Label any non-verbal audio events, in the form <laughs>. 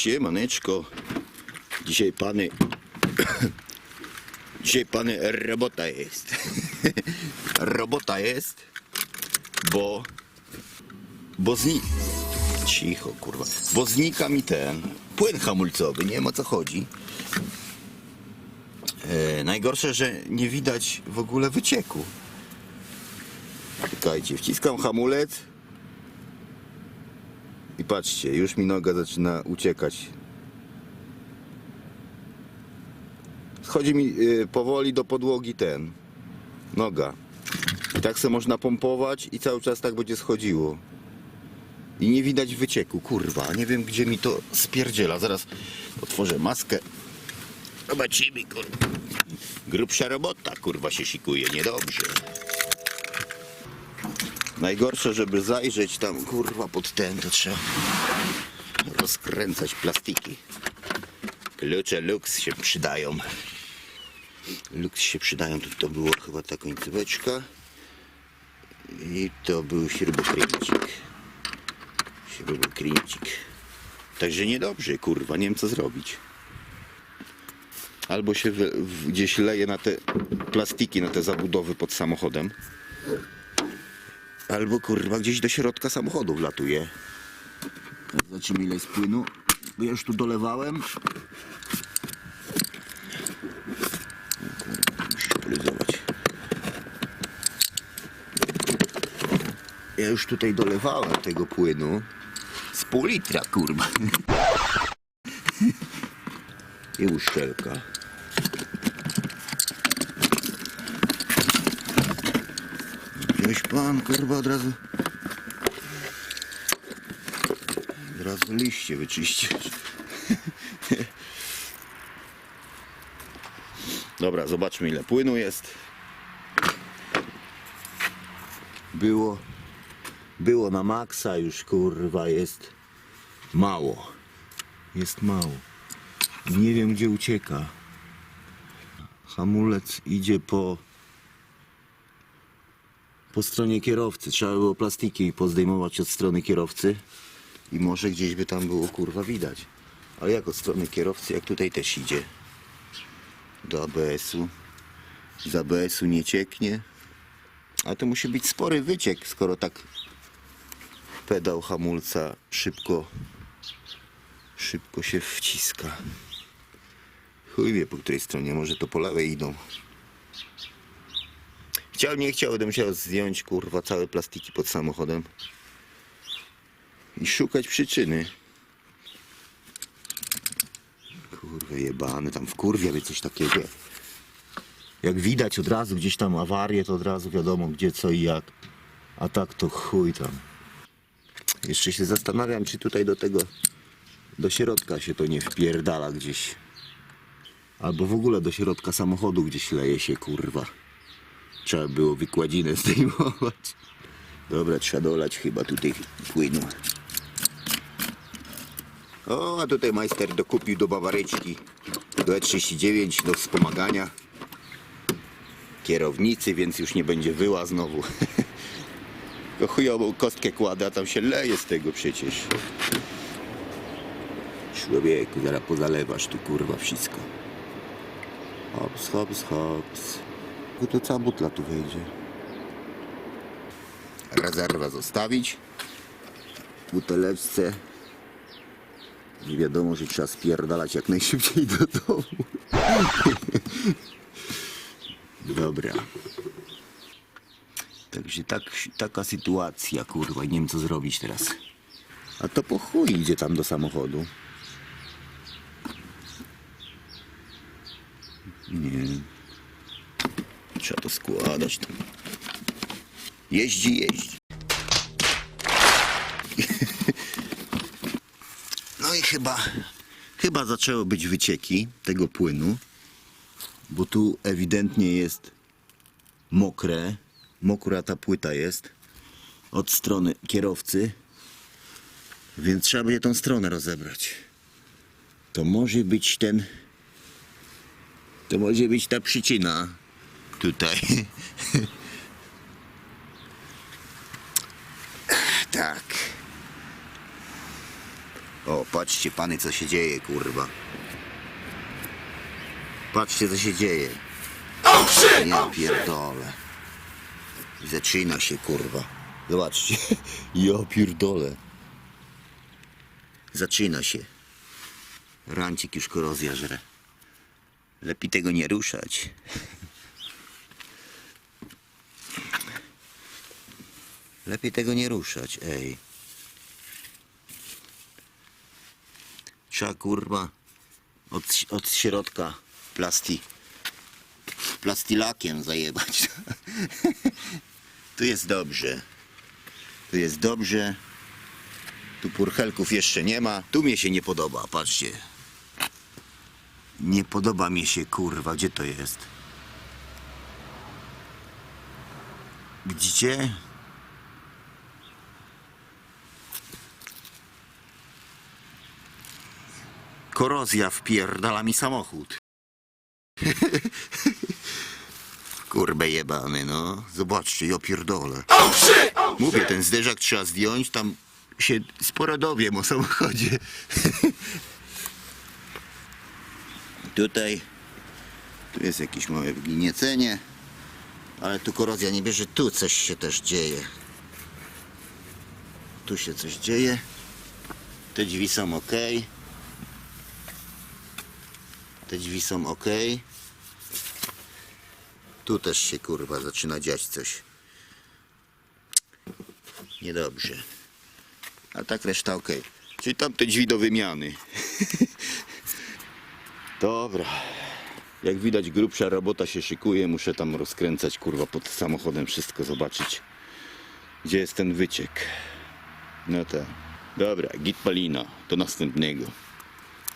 Siemaneczko. Dzisiaj pany... <coughs> Dzisiaj pany robota jest. <laughs> robota jest, bo... Bo zni... Cicho, kurwa. Bo znika mi ten płyn hamulcowy, nie wiem o co chodzi. E, najgorsze, że nie widać w ogóle wycieku. Czekajcie, wciskam hamulec. I patrzcie, już mi noga zaczyna uciekać. Schodzi mi y, powoli do podłogi ten. Noga. I tak se można pompować i cały czas tak będzie schodziło. I nie widać wycieku, kurwa. Nie wiem gdzie mi to spierdziela. Zaraz otworzę maskę. Zobaczymy, kurwa. Grubsza robota, kurwa, się szykuje, niedobrze. Najgorsze, żeby zajrzeć tam, kurwa, pod ten, to trzeba rozkręcać plastiki. Klucze Lux się przydają. Lux się przydają. Tu to było chyba ta końcóweczka. I to był śrubokręcik. Śrubokręcik. Także niedobrze, kurwa, nie wiem co zrobić. Albo się wy, w, gdzieś leje na te plastiki, na te zabudowy pod samochodem. Albo kurwa gdzieś do środka samochodu wlatuje. Zobaczymy ile jest płynu. Bo ja już tu dolewałem. Kurwa, muszę polyzować. Ja już tutaj dolewałem tego płynu. Z pół litra kurwa. <laughs> I uszczelka. Wziąć pan kurwa od razu. Od razu liście wyczyścić. Dobra, zobaczmy ile płynu jest. Było było na maksa już kurwa jest mało. Jest mało. Nie wiem gdzie ucieka. Hamulec idzie po po stronie kierowcy. Trzeba było plastiki pozdejmować od strony kierowcy i może gdzieś by tam było kurwa widać. Ale jak od strony kierowcy, jak tutaj też idzie do ABS-u. Z ABS-u nie cieknie. A to musi być spory wyciek, skoro tak pedał hamulca szybko szybko się wciska. Chuj wie po której stronie, może to po lewej idą. Chciał, nie chciał, będę musiał zdjąć kurwa całe plastiki pod samochodem i szukać przyczyny. Kurwa jebany, tam w kurwie coś takiego. Jak widać od razu gdzieś tam awarię, to od razu wiadomo gdzie, co i jak. A tak to chuj tam. Jeszcze się zastanawiam, czy tutaj do tego, do środka się to nie wpierdala gdzieś. Albo w ogóle do środka samochodu gdzieś leje się, kurwa. Trzeba było wykładzinę zdejmować. Dobra, trzeba dolać chyba tutaj płynu. O, a tutaj majster dokupił do bawaryczki. Do E39, do wspomagania kierownicy, więc już nie będzie wyła znowu. <laughs> To chujową kostkę kładę, a tam się leje z tego przecież. Człowieku, zaraz pozalewasz tu kurwa wszystko. Hops, hops, hops. No to cała butla tu wejdzie. Rezerwę zostawić. W buteleczce. I wiadomo, że trzeba spierdalać jak najszybciej do domu. <laughs> Dobra. Także tak, taka sytuacja, kurwa, nie wiem co zrobić teraz. A to po chuj idzie tam do samochodu. Nie. Trzeba to składać tam. Jeździ, jeździ. <laughs> No i chyba, chyba zaczęły być wycieki tego płynu, bo tu ewidentnie jest mokre, mokra ta płyta jest od strony kierowcy, więc trzeba będzie tą stronę rozebrać. To może być ten, to może być ta przyczyna tutaj. <laughs> tak. O, patrzcie pany co się dzieje, kurwa. Patrzcie co się dzieje. Ja pierdolę. Zaczyna się, kurwa. Zobaczcie. <laughs> Ja pierdolę. Zaczyna się. Rancik już korozja żre. Lepiej tego nie ruszać. Lepiej tego nie ruszać, ej. Trzeba kurwa od, od środka plasti, plastilakiem zajebać. <laughs> tu jest dobrze. Tu jest dobrze. Tu purchelków jeszcze nie ma. Tu mnie się nie podoba, patrzcie. Nie podoba mi się kurwa, gdzie to jest? Gdzie? Korozja wpierdala mi samochód. <laughs> Kurbę jebany, no. Zobaczcie, ja pierdolę. Mówię, ten zderzak trzeba zdjąć, tam się sporo dowiem o samochodzie. <laughs> Tutaj, tu jest jakieś małe wgniecenie, ale tu korozja nie bierze, tu coś się też dzieje. Tu się coś dzieje. Te drzwi są ok. Te drzwi są ok. Tu też się kurwa zaczyna dziać coś. Niedobrze. A tak reszta ok. Czyli tam te drzwi do wymiany. <laughs> Dobra. Jak widać grubsza robota się szykuje. Muszę tam rozkręcać kurwa pod samochodem wszystko zobaczyć. Gdzie jest ten wyciek. No tak. Dobra, git palina. Do następnego.